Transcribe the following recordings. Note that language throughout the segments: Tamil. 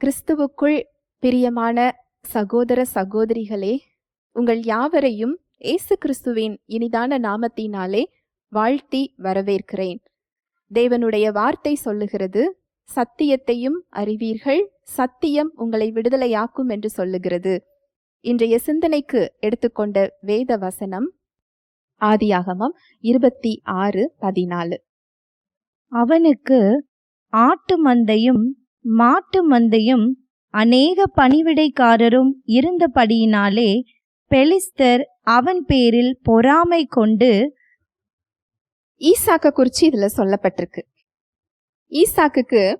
கிறிஸ்துவுக்குள் பிரியமான சகோதர சகோதரிகளே உங்கள் யாவரையும் இயேசு கிறிஸ்துவின் இனிதான நாமத்தினாலே வாழ்த்தி வரவேற்கிறேன். தேவனுடைய வார்த்தை சொல்லுகிறது சத்தியத்தையும் அறிவீர்கள் சத்தியம் உங்களை விடுதலையாக்கும் என்று சொல்லுகிறது. இன்றைய சிந்தனைக்கு எடுத்துக்கொண்ட வேத வசனம் ஆதியாகமம் இருபத்தி ஆறு பதினாலு. அவனுக்கு ஆட்டு மந்தையும் மாட்டு மந்தையும் அநேக பணிவிடைக்காரரும் இருந்தபடியினாலே பெலிஸ்தர் அவன் பேரில் பொறாமை கொண்டு ஈசாக்க குறிச்சு இதுல சொல்லப்பட்டிருக்கு. ஈசாக்குக்கு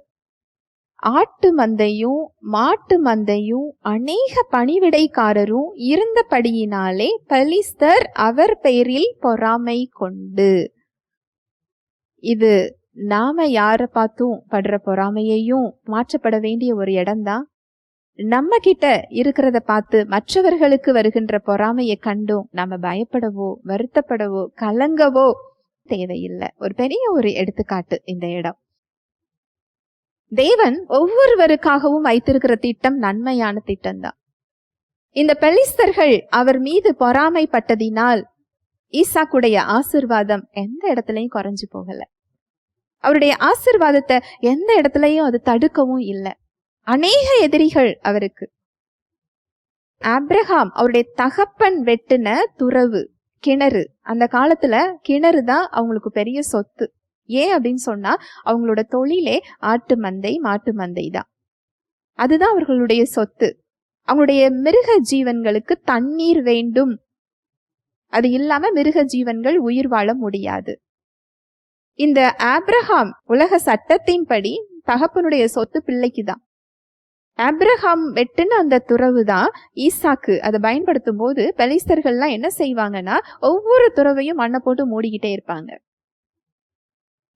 ஆட்டு மந்தையும் மாட்டு மந்தையும் அநேக பணிவிடைக்காரரும் இருந்தபடியினாலே பலிஸ்தர் அவர் பெயரில் பொறாமை கொண்டு. இது நாம யாரை பார்த்தும் படுற பொறாமையையும் மாற்றப்பட வேண்டிய ஒரு இடம்தான் நம்ம கிட்ட இருக்கிறத பார்த்து மற்றவர்களுக்கு வருகின்ற பொறாமையை கண்டும் நாம பயப்படவோ வருத்தப்படவோ கலங்கவோ தேவையில்லை. ஒரு பெரிய ஒரு எடுத்துக்காட்டு இந்த இடம். தேவன் ஒவ்வொருவருக்காகவும் வைத்திருக்கிற திட்டம் நன்மையான திட்டம்தான் இந்த பெலிஸ்தர்கள் அவர் மீது பொறாமைப்பட்டதினால் ஈசாக்குடைய ஆசிர்வாதம் எந்த இடத்துலயும் குறைஞ்சு போகலை. அவருடைய ஆசிர்வாதத்தை எந்த இடத்துலையும் அது தடுக்கவும் இல்லை. அநேக எதிரிகள் அவருக்கு. ஆப்ரஹாம் அவருடைய தகப்பன் வெட்டின துறவு கிணறு. அந்த காலத்துல கிணறு தான் அவங்களுக்கு பெரிய சொத்து. ஏன் அப்படின்னு சொன்னா அவங்களோட தொழிலே ஆட்டு மந்தை மாட்டு மந்தை தான். அதுதான் அவர்களுடைய சொத்து. அவங்களுடைய மிருக ஜீவன்களுக்கு தண்ணீர் வேண்டும். அது இல்லாம மிருக ஜீவன்கள் உயிர் வாழ முடியாது. இந்த ஆப்ரஹாம் உலக சட்டத்தின்படி தகப்பனுடைய சொத்து பிள்ளைக்கு தான் ஆப்ரஹாம் வெட்டுன அந்த துறவு தான் ஈசாக்கு. அதை பயன்படுத்தும் போது பெலிஸ்தர்கள்லாம் என்ன செய்வாங்கன்னா ஒவ்வொரு துறவையும் மண்ணை போட்டு மூடிக்கிட்டே இருப்பாங்க.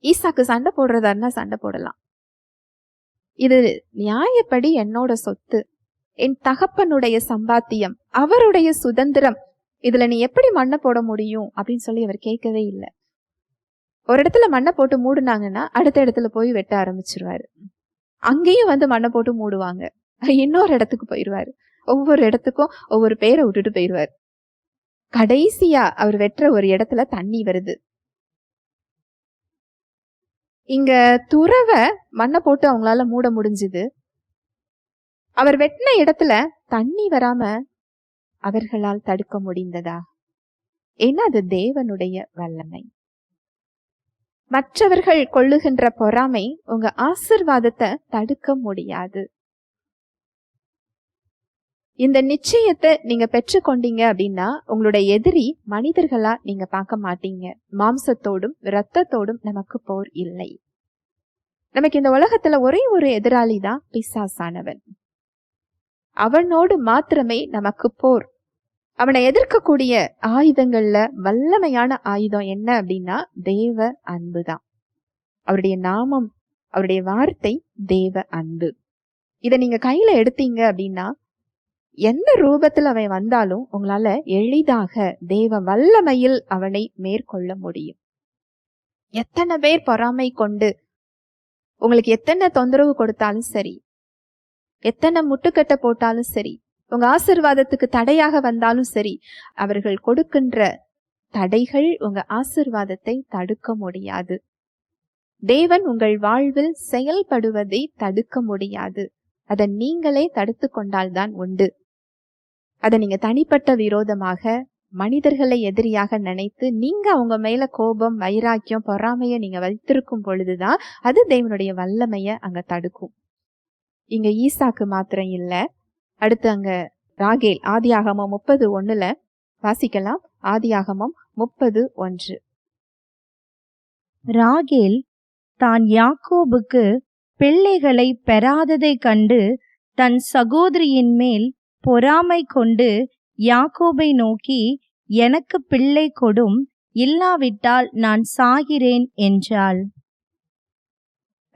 ஈசாக்கு சண்டை போடுறதா இருந்தா சண்டை போடலாம். இது நியாயப்படி என்னோட சொத்து என் தகப்பனுடைய சம்பாத்தியம் அவருடைய சுதந்திரம். இதுல நீ எப்படி மண்ணை போட முடியும்? அப்படின்னு சொல்லி அவர் கேட்கவே இல்லை. ஒரு இடத்துல மண்ணை போட்டு மூடுனாங்கன்னா அடுத்த இடத்துல போய் வெட்ட ஆரம்பிச்சிருவாரு. அங்கேயும் வந்து மண்ணை போட்டு மூடுவாங்க. இன்னொரு இடத்துக்கு போயிடுவாரு ஒவ்வொரு இடத்துக்கும் ஒவ்வொரு பேரை விட்டுட்டு போயிடுவாரு கடைசியா அவர் வெட்டுற ஒரு இடத்துல தண்ணி வருது. இங்க துறவை மண்ணை போட்டு அவங்களால மூட முடிஞ்சுது. அவர் வெட்டின இடத்துல தண்ணி வராம அவர்களால் தடுக்க முடிந்ததா? ஏன்னா அது தேவனுடைய வல்லமை. மற்றவர்கள் கொள்ளுகின்ற பொறாமை உங்க ஆசிர்வாதத்தை தடுக்க முடியாது. இந்த நிச்சயத்தை நீங்க பெற்றுக்கொண்டீங்க அப்படின்னா உங்களுடைய எதிரி மனிதர்களா நீங்க பார்க்க மாட்டீங்க. மாம்சத்தோடும் இரத்தத்தோடும் நமக்கு போர் இல்லை. நமக்கு இந்த உலகத்துல ஒரே ஒரு எதிராளி தான் பிசாசானவன். அவனோடு மாத்திரமே நமக்கு போர் அவனை எதிர்க்கக்கூடிய ஆயுதங்கள்ல வல்லமையான ஆயுதம் என்ன அப்படின்னா தேவ அன்பு தான். அவருடைய நாமம் அவருடைய வார்த்தை தேவ அன்பு. இதை நீங்க கையில எடுத்தீங்க அப்படின்னா எந்த ரூபத்தில் அவன் வந்தாலும் உங்களால எளிதாக தேவ வல்லமையில் அவனை மேற்கொள்ள முடியும். எத்தனை பேர் பொறாமை கொண்டு உங்களுக்கு எத்தனை தொந்தரவு கொடுத்தாலும் சரி எத்தனை முட்டுக்கட்டை போட்டாலும் சரி உங்க ஆசிர்வாதத்துக்கு தடையாக வந்தாலும் சரி அவர்கள் கொடுக்கின்ற தடைகள் உங்க ஆசிர்வாதத்தை தடுக்க முடியாது. தேவன் உங்கள் வாழ்வில் செயல்படுவதை தடுக்க முடியாது. அதை நீங்களே தடுத்து கொண்டால்தான் உண்டு. அதை நீங்க தனிப்பட்ட விரோதமாக மனிதர்களை எதிரியாக நினைத்து நீங்க அவங்க மேல கோபம் வைராக்கியம் பொறாமைய நீங்க வைத்திருக்கும் பொழுதுதான் அது தேவனுடைய வல்லமைய அங்க தடுக்கும். இங்க ஈசாக்கு மாத்திரம் இல்லை அடுத்து அங்க ராகேல் ஆதியாகமம் முப்பது ஒண்ணுல வாசிக்கலாம். ஆதியாகமம் முப்பது ஒன்று. ராகேல் தான் யாக்கோபுக்கு பிள்ளைகளை பெறாததைக் கண்டு தன் சகோதரியின் மேல் பொறாமை கொண்டு யாக்கோபை நோக்கி எனக்கு பிள்ளை கொடும் இல்லாவிட்டால் நான் சாகிறேன் என்றாள்.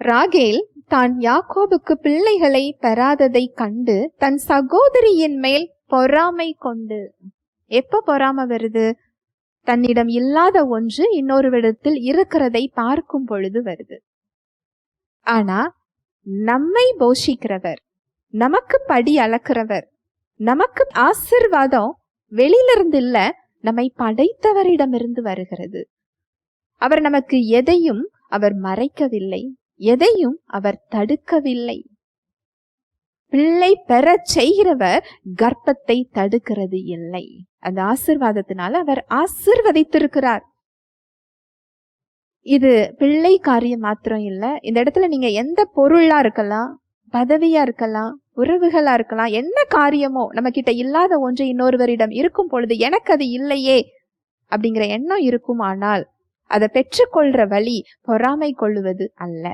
ராகேல் தான் யாக்கோபுக்கு பிள்ளைகளை பெறாததை கண்டு தன் சகோதரியின் மேல் பொறாமை கொண்டு. எப்ப பொறாமை வருது? தன்னிடம் இல்லாத ஒன்று இன்னொரு விடத்தில் இருக்கிறதை பார்க்கும் பொழுது வருது. ஆனா நம்மை போஷிக்கிறவர் நமக்கு படி அளக்கிறவர் நமக்கு ஆசிர்வாதம் வெளியிலிருந்து இல்ல நம்மை படைத்தவரிடமிருந்து வருகிறது. அவர் நமக்கு எதையும் அவர் மறைக்கவில்லை. எதையும் அவர் தடுக்கவில்லை. பிள்ளை பெறச் செய்கிறவர் கர்ப்பத்தை தடுக்கிறது இல்லை. அந்த ஆசிர்வாதத்தினால அவர் ஆசிர்வதித்திருக்கிறார். இது பிள்ளை காரியம் மாத்திரம் இல்லை. இந்த இடத்துல நீங்க எந்த பொருளா இருக்கலாம் பதவியா இருக்கலாம் உறவுகளா இருக்கலாம் என்ன காரியமோ நம்ம கிட்ட இல்லாத ஒன்று இன்னொருவரிடம் இருக்கும் பொழுது எனக்கு அது இல்லையே அப்படிங்கிற எண்ணம் இருக்குமானால் அதை பெற்றுக்கொள்ற வழி பொறாமை கொள்ளுவது அல்ல.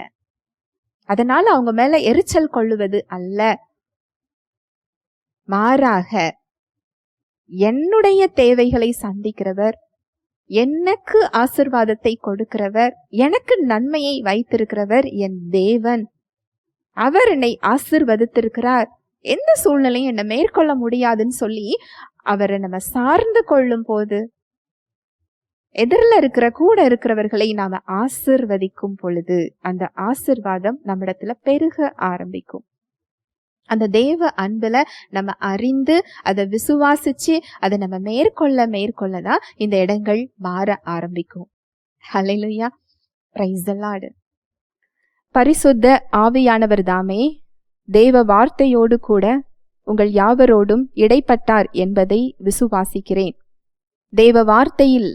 அதனால அவங்க மேல எரிச்சல் கொள்ளுவது அல்ல. மாறாக என்னுடைய தேவைகளை சந்திக்கிறவர் எனக்கு ஆசிர்வாதத்தை கொடுக்கிறவர் எனக்கு நன்மையை வைத்திருக்கிறவர் என் தேவன். அவர் என்னை ஆசிர்வதித்திருக்கிறார். எந்த சூழ்நிலையும் என்னை மேற்கொள்ள முடியாதுன்னு சொல்லி அவரை நம்ம சார்ந்து கொள்ளும் போது எதிரில் இருக்கிற கூட இருக்கிறவர்களை நாம் ஆசிர்வதிக்கும் பொழுது அந்த ஆசிர்வாதம் நம்மிடத்துல பெருக ஆரம்பிக்கும். அந்த தேவ அன்புல நம்ம அறிந்து அதை விசுவாசிச்சு அதை நம்ம மேற்கொள்ள மேற்கொள்ள தான் இந்த இடங்கள் மாற ஆரம்பிக்கும். ஹலையா பிரைஸ் பரிசுத்த ஆவியானவர் தாமே தேவ வார்த்தையோடு கூட உங்கள் யாவரோடும் இடைப்பட்டார் என்பதை விசுவாசிக்கிறேன். தேவ வார்த்தையில்